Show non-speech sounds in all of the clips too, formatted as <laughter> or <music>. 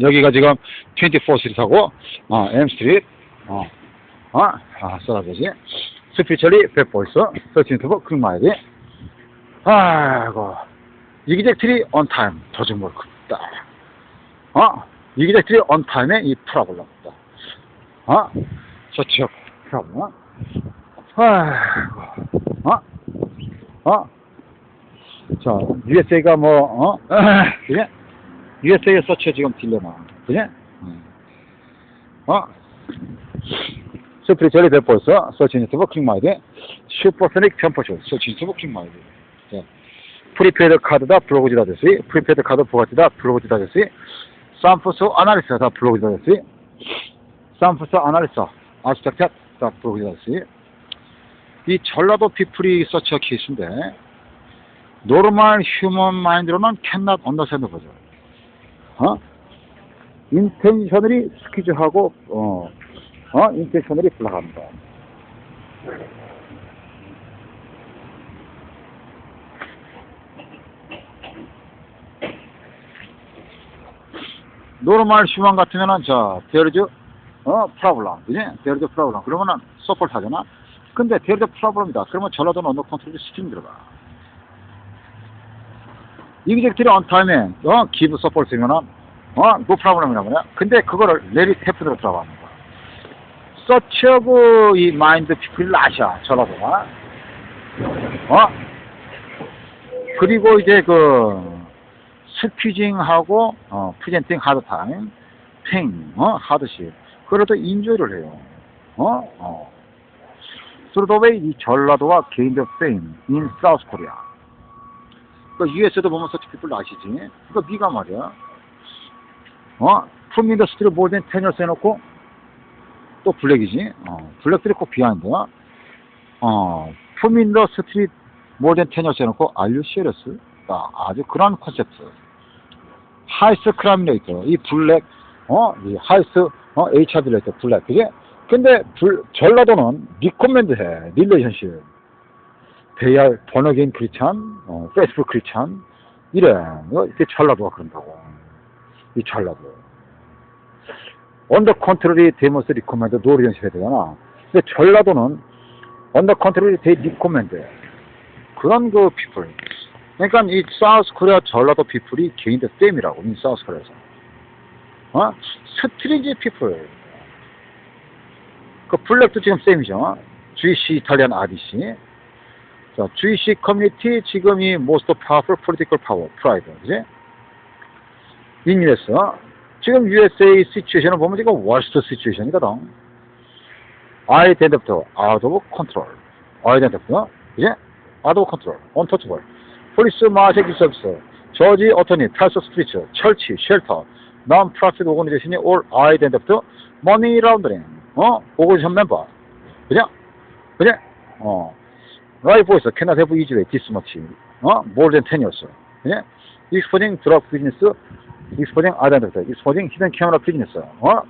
여기가 지금 24 스트리트하고 어, M 스트리트 어, 어, 아, 쏟아지지. 스피처리 백보이스, 서치 투버 크리마이디. 아이고, 이기젝트리 뭘 컸다. 어? 이기젝트리 on time에 이 났다. 어? 트러블, 어? 아이고, 어? 어? 자, USA가 뭐, 어? 그래? USA에 서치 지금 딜레마. 그래? 음. 어? 스프리처리 베포스, 서치 유튜브 클릭마이드, 슈퍼소닉 템퍼처, 서치 유튜브 클릭마이드. 자, 프리페이드 카드다 블로그지다 됐으이, 프리페이드 카드 보가지다 블로그지다 됐으이, 쌈프스 아나리스 다 블로그지다 됐으이, 쌈프스 아나리스, 아스텍텍 다 블로그지다 됐으이. 이 전라도 피플이 서치어 케이스인데, 노르말 휴먼 마인드로는 캔낫 언더샌드 거죠. 어? 인텐셔널이 스퀴즈하고 어, 어? 인텐셔널이 플락합니다. 노르말 휴먼 같으면은 자, 데르즈 어, 프라블람, 그지? 데르즈 프라블람. 그러면은 서포트 하잖아. 근데 데르즈 프라블럼이다. 그러면 전라도는 언더 컨트롤이 스팀 들어가. 이기젝트리 on time에 어 기브 서포트면은 어노 프라블럼이란 말이야. 근데 그거를 레리 테프드로 들어가는 거야. 서치하고 이 마인드 피플 아시아 전라도가 어 그리고 이제 그 스퀴징하고 어 프젠팅 하드 타임 팽, 어 하드시 그래도 인조를 해요. 어 어. 스루더웨이 이 전라도와 개인적 페임 인 사우스 코리아. 그 US에도 보면 서티피플 아시지? 그거 미가 말이야. 어? 프롬인더스트리 몰된 테니어스 해놓고 또 블랙이지? 어, 블랙들이 꼭 비하인드야. 어, 프롬인더스트리 몰된 테니어스 해놓고 알류 시리어스. 아, 아주 그런 컨셉트. 하이스 크라미네이터. 이 블랙, 어, 이 하이스, 어, HRD 레이터 블랙. 그게? 근데 불, 전라도는 리코멘드 해. 릴레이션십. 대야 번역인 크리찬, 어, 페이스북 크리찬, 이래. 이거 이게 전라도가 그런다고. 이 전라도. 언더 컨트롤이 데모스 리코멘드 노리연시 해야 되잖아. 근데 전라도는 언더 컨트롤이 데 리코멘드. 그런 그 피플. 그러니까 이 사우스 코리아 전라도 피플이 개인들 땜이라고, 이 사우스 코리아에서. 어? 스트리지 피플. 그 블랙도 지금 쌤이죠. GC 이탈리안 RDC. 자, GC 커뮤니티 지금 이 most powerful political power, pride, 그지? in US. 지금 USA 시츄에이션을 보면 지금 worst 시츄에이션이거든. identity out of control. identity, 그지? out of control, untouchable. 폴리스 마세기 서비스, 저지 어터니, 탈서 스트리트, 철치, 쉘터, non-profit organization이 all identity, money laundering, 어? 오거지션 멤버. 그죠? 그죠? 어. 라이프 보이스 cannot have easy way this much 어 more than 10 years 예? exposing drug business exposing identity exposing hidden camera business 어?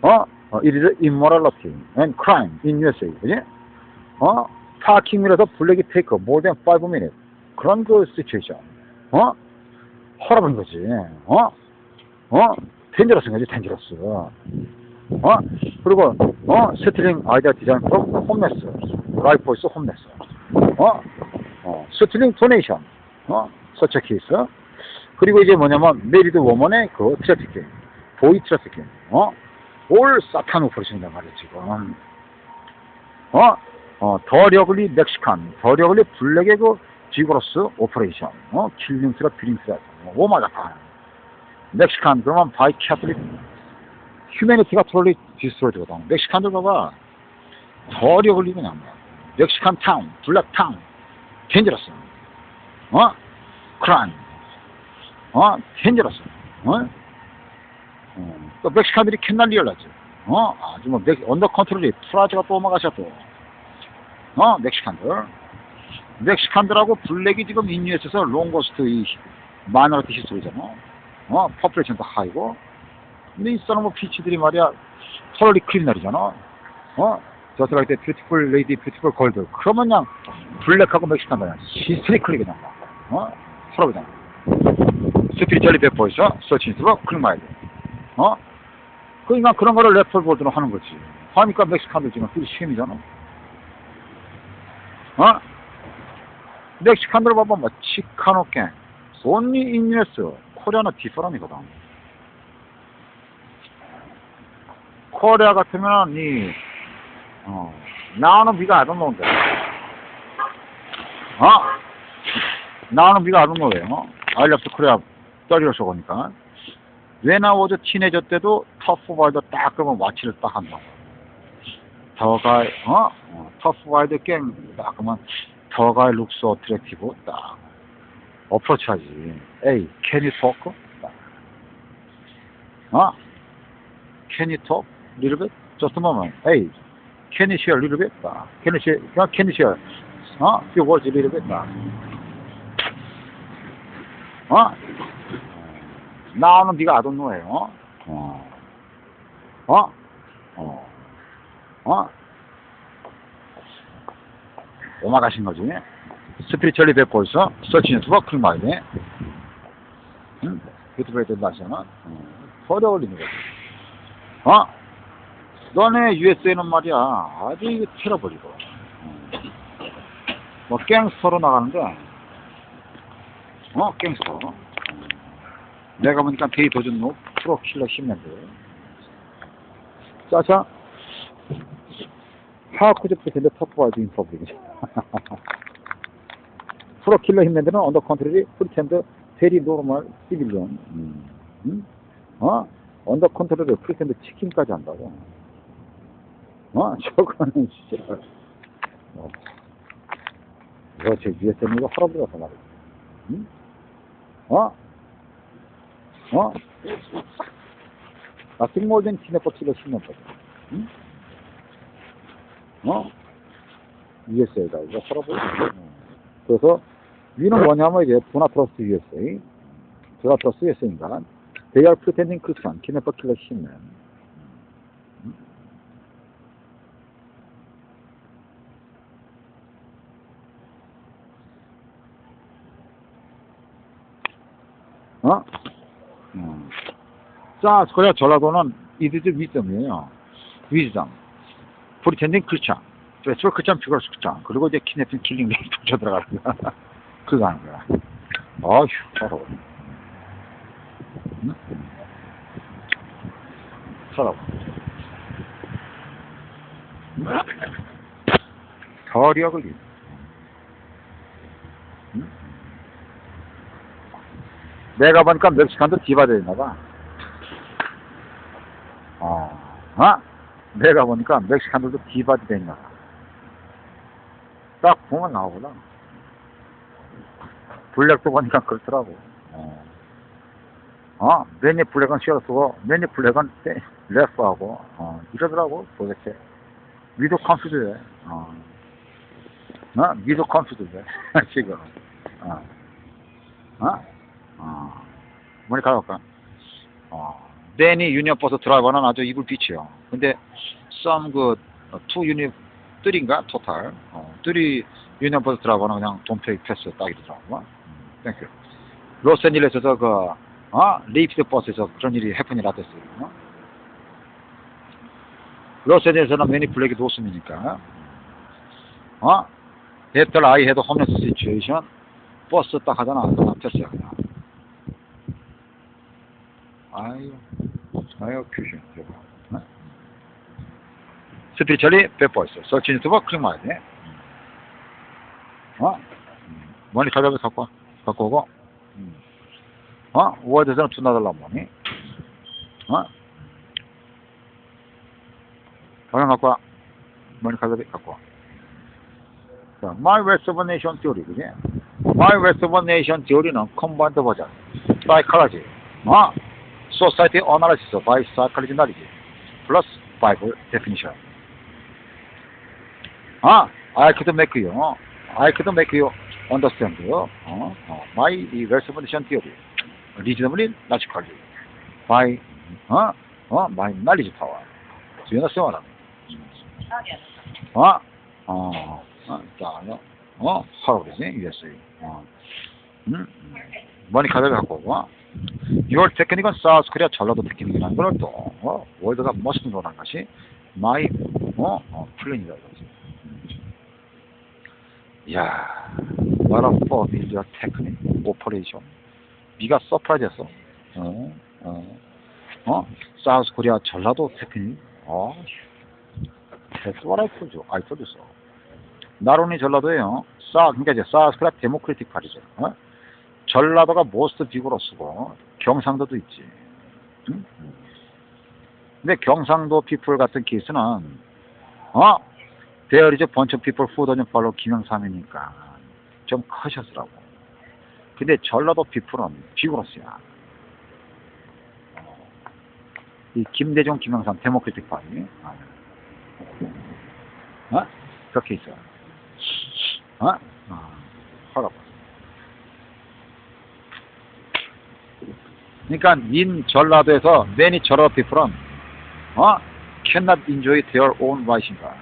어? 어, it is immorality and crime in USA 그지? 어? 파킹이라서 블랙이 테이크 more than 5 minutes 그런 그 시츄에이션 어? 허락한 거지 어? 어? 텐저러스인 거지 텐저러스 어? 그리고 어? 스트링 아이디어 디자인 프로 홈네스 라이프 보이스 홈네스 어? 어, 스트링 토네이션, 어, 서처 케이스. 그리고 이제 뭐냐면, 메리드 워먼의 그 트래피킹, 보이 트래피킹, 어? 올 사탄 오퍼레이션이란 말이야, 지금. 어? 어, 더 러글리 멕시칸, 더 러글리 블랙의 그 지고로스 오퍼레이션, 어? 킬링 스랩, 비링 스랩, 오마가타. 멕시칸, 그러면 바이 캐톨릭, 휴메니티가 톨리 디스트로이드거든. 멕시칸들 봐봐. 더 러글리 그냥 뭐. 멕시칸 타운, 블랙 타운, 덴저러스, 어? 크라임, 어? 덴저러스, 어? 어. 또 멕시칸들이 캔날 리얼라지, 어? 아주 뭐, 멕, 언더 컨트롤이 프라즈가 또 오마가샤 또, 어? 멕시칸들. 멕시칸들하고 블랙이 지금 인류에서 롱고스트 이 마이너리티 히스토리잖아. 어? 퍼플레이션도 하이고. 근데 이 사람 뭐 피치들이 말이야, 털리 크리미널이잖아. 어? 저스트 라이트 뷰티풀 레이디 뷰티풀 골드 그러면 그냥 블랙하고 멕시칸 그냥 히스트리클리 그냥 어? 서로 그냥 스피리철리 베포이서 서치 인스로 클마이드 어? 그러니까 그런 거를 레퍼볼드로 하는 거지. 하니까 멕시칸들 지금 그게 시험이잖아. 어? 멕시칸들 봐봐, 뭐, 치카노 갱, 온리 인유에스, 코리아는 디퍼런이거든. 코리아 같으면, 니, 어, 나는 비가 안 오는데. 어? 나는 비가 안 오는 어? I love Korea 30 years ago니까. When I was a teenager 때도 터프 바이더 딱 그러면 와치를 딱 한다. 더가이, 어? 어 터프 바이더 깽딱 그러면 더가이 룩스 어트랙티브 딱. 어프로치 하지. 에이, you talk? 딱. 어? Little bit? Just a moment. Hey, can you share a little bit? 딱. Can you share? 어, Can you share? 어? Few words a little bit? 딱. 어? 나오는 네가 아동노예요. 어? 어? 어? 어? 어? 오마가신 거지. 스피리철리 베포에서 서치 유튜버 클릭 돼. 응? 유튜브에 된다시면 허려 올리는 거지. 어? 너네 USA는 말이야. 아주 이거 틀어버리고. 뭐 갱스터로 나가는데 어? 갱스터. 내가 보니까 데이 도전 노 프로 킬러 10년대. 짜자. How could you pretend to talk about in public? 프로 킬러 힘낸데는 the contrary pretend very normal civilian. 음. 음? 어? the contrary pretend 치킨까지 한다고. 어? <laughs> 저거는 진짜. 어. 이거 제 USM 이거 할아버지 같아 말이야. 응? 어? 어? More than 키네퍼치가 10년 거든. 응? 어? USA가 이거 할아버지. 어. 그래서 위는 뭐냐면 이제 도나 트러스트 USA. 도나 트러스트 USA인가. They are pretending Christian. 키네퍼치가 10년. 어? 음. 자, 그래 전라도는 이들들 위점이에요. 위점. 프리텐딩 크리스찬. 스페셜 크리스찬 피걸 크리스찬. 그리고 이제 키네틴 킬링 레이 <laughs> 붙여 들어가는 거야. <laughs> 그거 하는 거야. 어휴, 서러워. 응? 서러워. 덜이야, 그게. 내가 보니까 멕시칸도 디바되어 있나봐. 어, 어? 내가 보니까 멕시칸들도 디바드 돼 있나봐. 딱 보면 나오구나. 블랙도 보니까 그렇더라고. 어, 어? 매니 블랙은 쉐어 쓰고, 매니 블랙은 레프하고, 어, 이러더라고, 도대체. 미도 컨퓨즈해. 어. 어? 미도 컨퓨즈해. <laughs> 지금. 어. 어? 어, 머리 가볼까? 어, 데니 유니언 버스 드라이버는 아주 이불 빛이요. 근데 some 그, 투 유니, 쓰리인가? 토탈. 어, 쓰리 유니언 버스 드라이버는 그냥 돈페이 패스 딱이더라고. 음, 땡큐. 로스앤젤레스에서 그, 어, 레이피드 버스에서 그런 일이 해프닝 라됐어요. 어? 로스앤젤레스는 매니 블랙이 도심이니까. 어? 배틀 아이 헤드 홈레스 시츄에이션 버스 딱 하잖아. 패스야, 그냥. 아유, 아유, 큐션, 저거. 어? 스피리철리 베퍼있어. 서치 유튜버 클릭 말야 돼. 어? 음. 머니 가져가 갖고 와. 갖고 오고. 음. 어? 워드에서는 투 나달라 뭐니? 어? 방향 갖고 와. 머니 가져가 갖고 와. 자, My West of a Nation Theory, 그지? My West of a Nation Theory는 컴바인드 버전. 사이칼라지. So site analysis by circularity plus five definition. Ah, I could make you, I could make you understand uh, my recommendation theory reasonably logically by uh, uh, my knowledge power. Do you understand what I mean? Uh, uh, uh, uh, how is it? Yes. Uh, うん。何食べる箱は 6월 테크닉은 사우스 코리아 전라도 테크닉이라는 걸 또, 어, 월드가 멋있는 거라는 것이 마이, 어, 어 플랜이다. 이야, 음. what a for is your technique, operation. 네가 서프라이즈였어 어, 어, 어, 사우스 코리아 전라도 테크닉. 어, that's what I told you. I told you so. 나론이 전라도예요. 사, 그러니까 이제 사우스 코리아 데모크리틱 파리죠. 어? 전라도가 모스트 비고로 쓰고 경상도도 있지. 응? 근데 경상도 피플 같은 케이스는 어? Of people who don't follow 김영삼이니까 좀 커셨으라고. 근데 전라도 피플은 비고로스야. 이 김대중, 김영삼 데모크리틱 파티. 어? 그렇게 있어. 어? 어. 허락. 그러니까 인 전라도에서 many 전라도 people은 어? cannot enjoy their own right인가.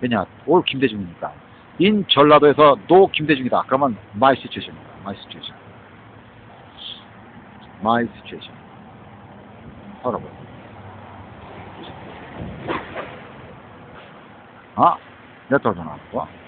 왜냐? 올 김대중이니까. 인 전라도에서 노 김대중이다. 그러면 my situation입니다. my situation. my situation. 허락. 아, 몇달 전화 왔고?